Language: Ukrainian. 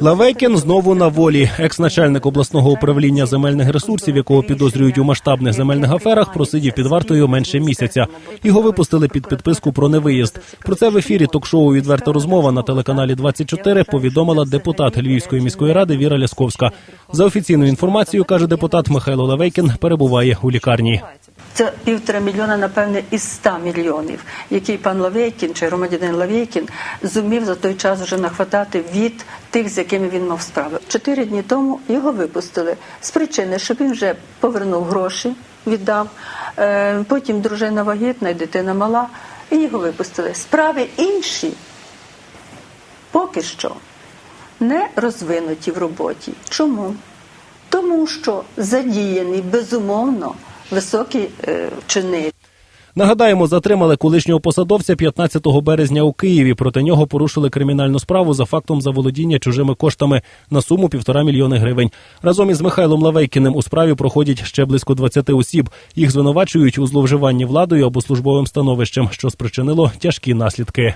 Лавейкін знову на волі. Екс-начальник обласного управління земельних ресурсів, якого підозрюють у масштабних земельних аферах, просидів під вартою менше місяця. Його випустили під підписку про невиїзд. Про це в ефірі ток-шоу Відверта розмова на телеканалі 24 повідомила депутат Львівської міської ради Віра Лясковська. За офіційною інформацією, каже депутат Михайло Лавейкін, перебуває у лікарні. Це півтора мільйона, напевне, із ста мільйонів, який пан Лавейкін чи громадянин Лавейкін зумів за той час вже нахватати від тих, з якими він мав справи. Чотири дні тому його випустили з причини, що він вже повернув гроші, віддав. Е, Потім дружина вагітна і дитина мала, і його випустили. Справи інші поки що не розвинуті в роботі. Чому? Тому що задіяний безумовно високий е, чини. Нагадаємо, затримали колишнього посадовця 15 березня у Києві. Проти нього порушили кримінальну справу за фактом заволодіння чужими коштами на суму півтора мільйони гривень. Разом із Михайлом Лавейкіним у справі проходять ще близько 20 осіб. Їх звинувачують у зловживанні владою або службовим становищем, що спричинило тяжкі наслідки.